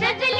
Şöyle